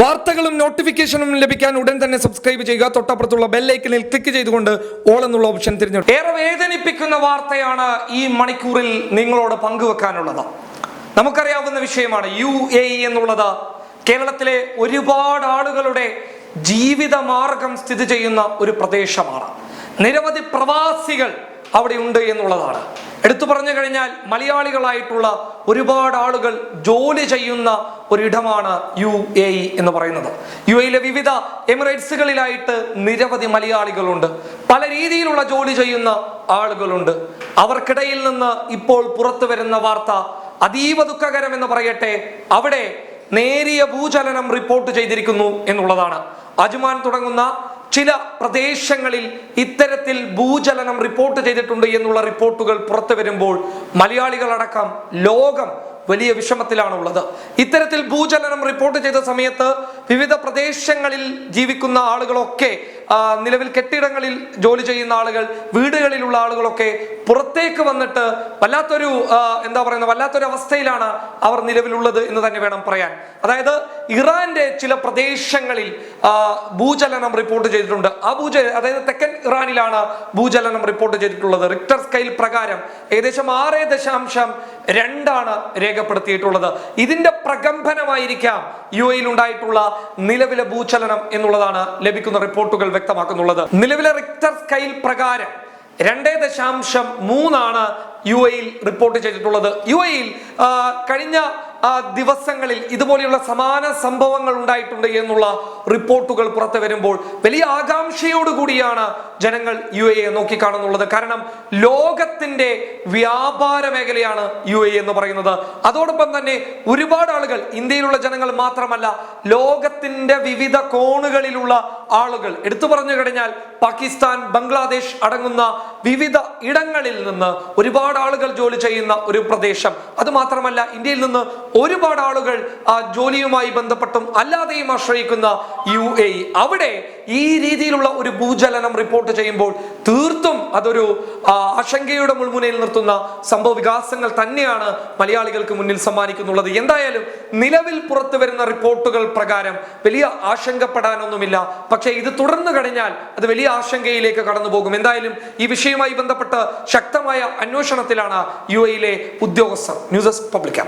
വാർത്തകളും നോട്ടിഫിക്കേഷനും ലഭിക്കാൻ ഉടൻ തന്നെ സബ്സ്ക്രൈബ് ചെയ്യുക. തൊട്ടപ്പുറത്തുള്ള ബെല്ലൈക്കനിൽ ക്ലിക്ക് ചെയ്തുകൊണ്ട് ഓൾ എന്നുള്ള ഓപ്ഷൻ തിരഞ്ഞെടുക്കും ഏറെ വേദനിപ്പിക്കുന്ന വാർത്തയാണ് ഈ മണിക്കൂറിൽ നിങ്ങളോട് പങ്കുവെക്കാനുള്ളത്. നമുക്കറിയാവുന്ന വിഷയമാണ് യു എ എന്നുള്ളത്. കേരളത്തിലെ ഒരുപാട് ആളുകളുടെ ജീവിത മാർഗം സ്ഥിതി ചെയ്യുന്ന ഒരു പ്രദേശമാണ്. നിരവധി പ്രവാസികൾ അവിടെ ഉണ്ട് എന്നുള്ളതാണ്. എടുത്തു പറഞ്ഞു കഴിഞ്ഞാൽ മലയാളികളായിട്ടുള്ള ഒരുപാട് ആളുകൾ ജോലി ചെയ്യുന്ന ഒരിടമാണ് യു എ ഇ എന്ന് പറയുന്നത്. യു എയിലെ വിവിധ എമിറേറ്റ്സുകളിലായിട്ട് നിരവധി മലയാളികളുണ്ട്. പല രീതിയിലുള്ള ജോലി ചെയ്യുന്ന ആളുകളുണ്ട്. അവർക്കിടയിൽ നിന്ന് ഇപ്പോൾ പുറത്തു വരുന്ന വാർത്ത അതീവ ദുഃഖകരം എന്ന് പറയട്ടെ അവിടെ നേരിയ ഭൂചലനം റിപ്പോർട്ട് ചെയ്തിരിക്കുന്നു എന്നുള്ളതാണ്. അജ്മാൻ തുടങ്ങുന്ന ചില പ്രദേശങ്ങളിൽ ഇത്തരത്തിൽ ഭൂചലനം റിപ്പോർട്ട് ചെയ്തിട്ടുണ്ട് എന്നുള്ള റിപ്പോർട്ടുകൾ പുറത്തു വരുമ്പോൾ മലയാളികളടക്കം ലോകം വലിയ വിഷമത്തിലാണുള്ളത്. ഇത്തരത്തിൽ ഭൂചലനം റിപ്പോർട്ട് ചെയ്ത സമയത്ത് വിവിധ പ്രദേശങ്ങളിൽ ജീവിക്കുന്ന ആളുകളൊക്കെ നിലവിൽ കെട്ടിടങ്ങളിൽ ജോലി ചെയ്യുന്ന ആളുകൾ വീടുകളിലുള്ള ആളുകളൊക്കെ പുറത്തേക്ക് വന്നിട്ട് വല്ലാത്തൊരു എന്താ പറയുന്നത് വല്ലാത്തൊരു അവസ്ഥയിലാണ് അവർ നിലവിലുള്ളത് എന്ന് തന്നെ വേണം പറയാൻ. അതായത് ഇറാന്റെ ചില പ്രദേശങ്ങളിൽ ഭൂചലനം റിപ്പോർട്ട് ചെയ്തിട്ടുണ്ട്. ആ ഭൂച അതായത് തെക്കൻ ഇറാനിലാണ് ഭൂചലനം റിപ്പോർട്ട് ചെയ്തിട്ടുള്ളത്. റിക്ടർ സ്കെയിൽ പ്രകാരം ഏകദേശം ആറ് ദശാംശം രണ്ടാണ് രേഖപ്പെടുത്തിയിട്ടുള്ളത്. ഇതിന്റെ പ്രകമ്പനമായിരിക്കാം യു എയിൽ ഉണ്ടായിട്ടുള്ള നിലവിലെ ഭൂചലനം എന്നുള്ളതാണ് ലഭിക്കുന്ന റിപ്പോർട്ടുകൾ വ്യക്തമാക്കുന്നുള്ളത്. നിലവിലെ റിക്ടർ സ്കെയിൽ പ്രകാരം രണ്ടേ ദശാംശം മൂന്നാണ് യു എയിൽ റിപ്പോർട്ട് ചെയ്തിട്ടുള്ളത്. യു എയിൽ കഴിഞ്ഞ ദിവസങ്ങളിൽ ഇതുപോലെയുള്ള സമാന സംഭവങ്ങൾ ഉണ്ടായിട്ടുണ്ട് എന്നുള്ള റിപ്പോർട്ടുകൾ പുറത്തു വരുമ്പോൾ വലിയ ആകാംക്ഷയോടുകൂടിയാണ് ജനങ്ങൾ യു എ നോക്കിക്കാണുന്നുള്ളത്. കാരണം ലോകത്തിന്റെ വ്യാപാര മേഖലയാണ് യു എ എന്ന് പറയുന്നത്. അതോടൊപ്പം തന്നെ ഒരുപാട് ആളുകൾ ഇന്ത്യയിലുള്ള ജനങ്ങൾ മാത്രമല്ല ലോകത്തിന്റെ വിവിധ കോണുകളിലുള്ള ആളുകൾ. എടുത്തു പറഞ്ഞു കഴിഞ്ഞാൽ പാകിസ്ഥാൻ ബംഗ്ലാദേശ് അടങ്ങുന്ന വിവിധ ഇടങ്ങളിൽ നിന്ന് ഒരുപാട് ആളുകൾ ജോലി ചെയ്യുന്ന ഒരു പ്രദേശം. അത് മാത്രമല്ല ഇന്ത്യയിൽ നിന്ന് ഒരുപാട് ആളുകൾ ആ ജോലിയുമായി ബന്ധപ്പെട്ടും അല്ലാതെയും ആശ്രയിക്കുന്ന യു എ അവിടെ ഈ രീതിയിലുള്ള ഒരു ഭൂചലനം റിപ്പോർട്ട് ചെയ്യുമ്പോൾ തീർത്തും അതൊരു ആശങ്കയുടെ മുൾമുനയിൽ നിർത്തുന്ന സംഭവ വികാസങ്ങൾ തന്നെയാണ് മലയാളികൾക്ക് മുന്നിൽ സമ്മാനിക്കുന്നുള്ളത്. എന്തായാലും നിലവിൽ പുറത്തു വരുന്ന റിപ്പോർട്ടുകൾ പ്രകാരം വലിയ ആശങ്കപ്പെടാനൊന്നുമില്ല. പക്ഷേ ഇത് തുടർന്നു കഴിഞ്ഞാൽ അത് വലിയ ആശങ്കയിലേക്ക് കടന്നു പോകും എന്തായാലും ഈ വിഷയവുമായി ബന്ധപ്പെട്ട് ശക്തമായ അന്വേഷണത്തിലാണ് യു എയിലെ ഉദ്യോഗസ്ഥർ. News desk public